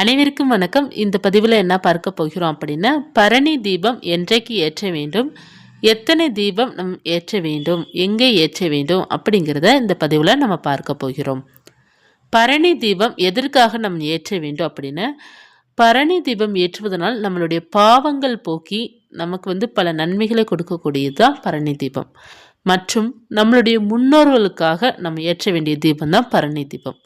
அனைவருக்கும் வணக்கம். இந்த பதிவில் என்ன பார்க்க போகிறோம் அப்படின்னா பரணி தீபம் என்றைக்கு ஏற்ற வேண்டும்? எத்தனை தீபம் நம் ஏற்ற வேண்டும்? எங்கே ஏற்ற வேண்டும்? அப்படிங்கிறத இந்த பதிவில் நம்ம பார்க்க போகிறோம். பரணி தீபம் எதற்காக நம் ஏற்ற வேண்டும் அப்படின்னா பரணி தீபம் ஏற்றுவதனால் நம்மளுடைய பாவங்கள் போக்கி நமக்கு வந்து பல நன்மைகளை கொடுக்கக்கூடியது தான் பரணி தீபம். மற்றும் நம்மளுடைய முன்னோர்களுக்காக நம்ம ஏற்ற வேண்டிய தீபம் தான் பரணி தீபம்.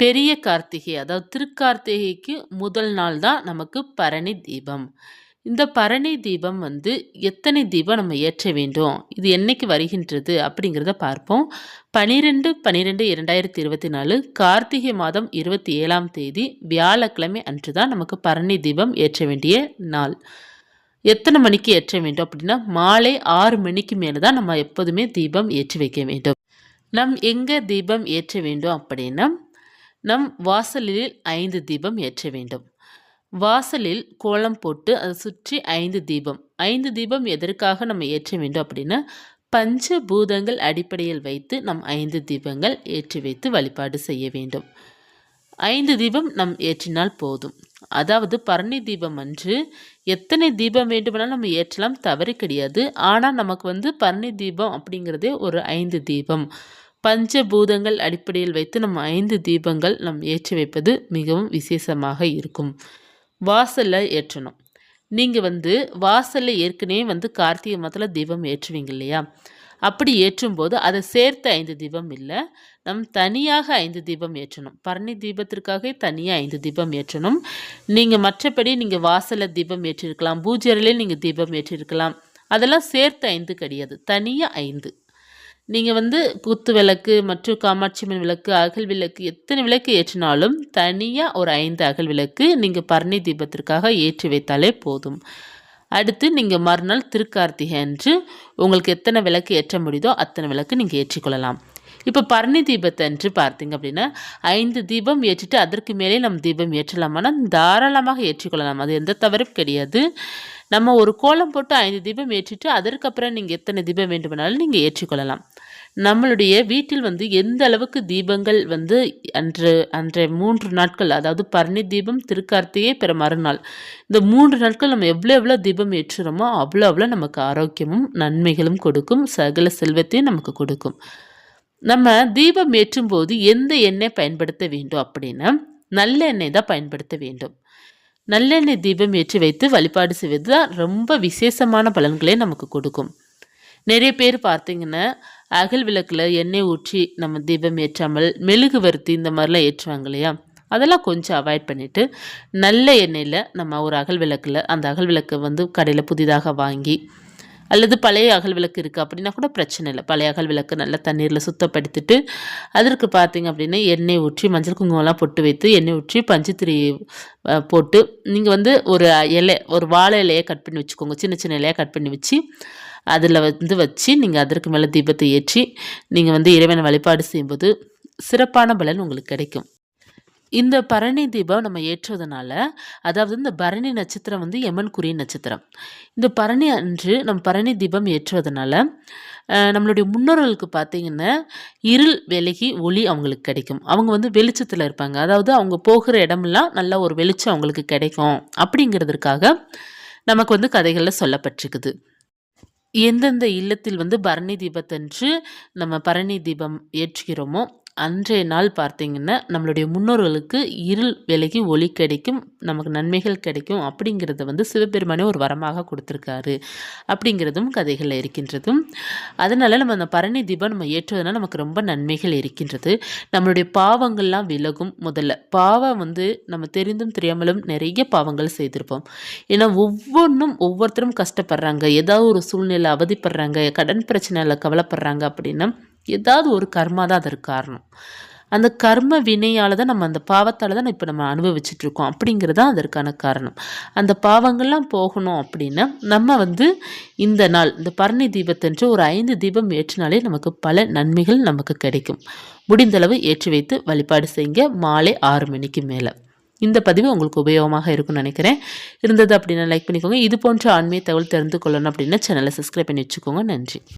பெரிய கார்த்திகை அதாவது திருக்கார்த்திகைக்கு முதல் நாள் தான் நமக்கு பரணி தீபம். இந்த பரணி தீபம் வந்து எத்தனை தீபம் நம்ம ஏற்ற வேண்டும் இது என்னைக்கு வருகின்றது அப்படிங்கிறத பார்ப்போம். பனிரெண்டு பனிரெண்டு இரண்டாயிரத்தி இருபத்தி நாலு கார்த்திகை மாதம் இருபத்தி ஏழாம் தேதி வியாழக்கிழமை அன்று தான் நமக்கு பரணி தீபம் ஏற்ற வேண்டிய நாள். எத்தனை மணிக்கு ஏற்ற வேண்டும் அப்படின்னா மாலை ஆறு மணிக்கு மேலே தான் நம்ம எப்போதுமே தீபம் ஏற்றி வைக்க வேண்டும். நம் எங்கே தீபம் ஏற்ற வேண்டும் அப்படின்னா நம் வாசலில் ஐந்து தீபம் ஏற்ற வேண்டும். வாசலில் கோலம் போட்டு அதை சுற்றி ஐந்து தீபம். ஐந்து தீபம் எதற்காக நம்ம ஏற்ற வேண்டும் அப்படின்னா பஞ்ச பூதங்கள் அடிப்படையில் வைத்து நம் ஐந்து தீபங்கள் ஏற்றி வைத்து வழிபாடு செய்ய வேண்டும். ஐந்து தீபம் நம் ஏற்றினால் போதும். அதாவது பரணி தீபம் அன்று எத்தனை தீபம் வேண்டுமானாலும் நம்ம ஏற்றலாம் தவறு கிடையாது. ஆனால் நமக்கு வந்து பரணி தீபம் அப்படிங்கிறதே ஒரு ஐந்து தீபம். பஞ்சபூதங்கள் அடிப்படையில் வைத்து நம் ஐந்து தீபங்கள் நம் ஏற்றி வைப்பது மிகவும் விசேஷமாக இருக்கும். வாசலில் ஏற்றணும். நீங்கள் வந்து வாசலில் ஏற்கனவே வந்து கார்த்திகை மாதத்தில் தீபம் ஏற்றுவீங்க இல்லையா? அப்படி ஏற்றும்போது அதை சேர்த்த ஐந்து தீபம் இல்லை. நம் தனியாக ஐந்து தீபம் ஏற்றணும். பரணி தீபத்திற்காக தனியாக ஐந்து தீபம் ஏற்றணும். நீங்கள் மற்றபடி நீங்கள் வாசலில் தீபம் ஏற்றிருக்கலாம். பூஜை நீங்கள் தீபம் ஏற்றிருக்கலாம். அதெல்லாம் சேர்த்த ஐந்து கிடையாது. தனியாக ஐந்து. நீங்கள் வந்து குத்து விளக்கு மற்றும் காமாட்சி அம்மன் விளக்கு அகல் விளக்கு எத்தனை விளக்கு ஏற்றினாலும் தனியாக ஒரு ஐந்து அகல் விளக்கு நீங்கள் பரணி தீபத்திற்காக ஏற்றி வைத்தாலே போதும். அடுத்து நீங்கள் மறுநாள் திருக்கார்த்திகை அன்று உங்களுக்கு எத்தனை விளக்கு ஏற்ற முடியுதோ அத்தனை விளக்கு நீங்கள் ஏற்றிக்கொள்ளலாம் இப்போ பரணி தீபத்தை என்று பார்த்தீங்க அப்படின்னா ஐந்து தீபம் ஏற்றிட்டு அதற்கு மேலே நம்ம தீபம் ஏற்றலாமான்னா தாராளமாக ஏற்றிக்கொள்ளலாம். அது எந்த தவறும் கிடையாது. நம்ம ஒரு கோலம் போட்டு ஐந்து தீபம் ஏற்றிட்டு அதற்கப்புறம் நீங்கள் எத்தனை தீபம் வேண்டுமானாலும் நீங்கள் ஏற்றிக்கொள்ளலாம். நம்மளுடைய வீட்டில் வந்து எந்த அளவுக்கு தீபங்கள் வந்து அன்று அன்றைய மூன்று நாட்கள் அதாவது பரணி தீபம் திருக்கார்த்திகை பிற மறுநாள் இந்த மூன்று நாட்கள் நம்ம எவ்வளோ எவ்வளோ தீபம் ஏற்றுறோமோ அவ்வளோ அவ்வளோ நமக்கு ஆரோக்கியமும் நன்மைகளும் கொடுக்கும். சகல செல்வத்தையும் நமக்கு கொடுக்கும். நம்ம தீபம் ஏற்றும் போது எந்த எண்ணெய் பயன்படுத்த வேண்டும் அப்படின்னா நல்லெண்ணெய் தான் பயன்படுத்த வேண்டும். நல்லெண்ணெய் தீபம் ஏற்றி வைத்து வழிபாடு செய்வது தான் ரொம்ப விசேஷமான பலன்களே நமக்கு கொடுக்கும். நிறைய பேர் பார்த்தீங்கன்னா அகல் விளக்கில் எண்ணெய் ஊற்றி நம்ம தீபம் ஏற்றாமல் மெழுகு வருத்தி இந்த மாதிரிலாம் ஏற்றுவாங்க இல்லையா? அதெல்லாம் கொஞ்சம் அவாய்ட் பண்ணிவிட்டு நல்ல எண்ணெயில் நம்ம ஒரு அகல் விளக்கில் அந்த அகல் விளக்கை வந்து கடையில் புதிதாக வாங்கி அல்லது பழைய அகல் விளக்கு இருக்குது அப்படின்னா கூட பிரச்சனை இல்லை. பழைய அகல் விளக்கு நல்லா தண்ணீரில் சுத்தப்படுத்திட்டு அதற்கு பார்த்திங்க அப்படின்னா எண்ணெய் ஊற்றி மஞ்சள் குங்குமம்லாம் பொட்டு வைத்து எண்ணெய் ஊற்றி பஞ்சுத்திரி போட்டு நீங்கள் வந்து ஒரு இலை ஒரு வாழை இலையை கட் பண்ணி வச்சுக்கோங்க. சின்ன சின்ன இலையை கட் பண்ணி வச்சு அதில் வந்து வச்சு நீங்கள் அதற்கு மேலே தீபத்தை ஏற்றி நீங்கள் வந்து இறைவனை வழிபாடு செய்யும்போது சிறப்பான பலன் உங்களுக்கு கிடைக்கும். இந்த பரணி தீபம் நம்ம ஏற்றுவதனால அதாவது இந்த பரணி நட்சத்திரம் வந்து யமன்குரிய நட்சத்திரம். இந்த பரணி அன்று நம்ம பரணி தீபம் ஏற்றுவதனால நம்மளுடைய முன்னோர்களுக்கு பார்த்திங்கன்னா இருள் விலகி ஒளி அவங்களுக்கு கிடைக்கும். அவங்க வந்து வெளிச்சத்தில் இருப்பாங்க. அதாவது அவங்க போகிற இடமெல்லாம் நல்ல ஒரு வெளிச்சம் அவங்களுக்கு கிடைக்கும். அப்படிங்கிறதுக்காக நமக்கு வந்து கதைகளில் சொல்லப்பட்டிருக்குது. எந்தெந்த இல்லத்தில் வந்து பரணி தீபத்தன்று நம்ம பரணி தீபம் ஏற்றுகிறோமோ அன்றைய நாள் பார்த்திங்கன்னா நம்மளுடைய முன்னோர்களுக்கு இருள் விலகி ஒளி கிடைக்கும் நமக்கு நன்மைகள் கிடைக்கும் அப்படிங்கிறத வந்து சிவபெருமானே ஒரு வரமாக கொடுத்துருக்காரு அப்படிங்கிறதும் கதைகளில் இருக்கின்றதும். அதனால் நம்ம அந்த பரணி தீபம் நம்ம ஏற்றுவதனால் நமக்கு ரொம்ப நன்மைகள் இருக்கின்றது. நம்மளுடைய பாவங்கள்லாம் விலகும். முதல்ல பாவம் வந்து நம்ம தெரிந்தும் தெரியாமலும் நிறைய பாவங்கள் செய்திருப்போம். ஏன்னா ஒவ்வொன்றும் ஒவ்வொருத்தரும் கஷ்டப்படுறாங்க. ஏதாவது ஒரு சூழ்நிலை அவதிப்படுறாங்க கடன் பிரச்சனையில் கவலைப்படுறாங்க அப்படின்னா ஏதாவது ஒரு கர்மா தான் அதற்கு காரணம். அந்த கர்ம வினையால் தான் நம்ம அந்த பாவத்தால் தான் இப்போ நம்ம அனுபவிச்சுட்ருக்கோம் அப்படிங்கிறது தான் அதற்கான காரணம். அந்த பாவங்கள்லாம் போகணும் அப்படின்னா நம்ம வந்து இந்த நாள் இந்த பரணி தீபத்தன்று ஒரு ஐந்து தீபம் ஏற்றினாலே நமக்கு பல நன்மைகள் நமக்கு கிடைக்கும். முடிந்தளவு ஏற்றி வைத்து வழிபாடு செய்யுங்க. மாலை ஆறு மணிக்கு மேலே. இந்த பதிவு உங்களுக்கு உபயோகமாக இருக்கும்னு நினைக்கிறேன். இருந்தது அப்படின்னா லைக் பண்ணிக்கோங்க. இது போன்ற ஆன்மீக தகவல் தெரிந்து கொள்ளணும் அப்படின்னா சேனலை சப்ஸ்கிரைப் பண்ணி வச்சுக்கோங்க. நன்றி.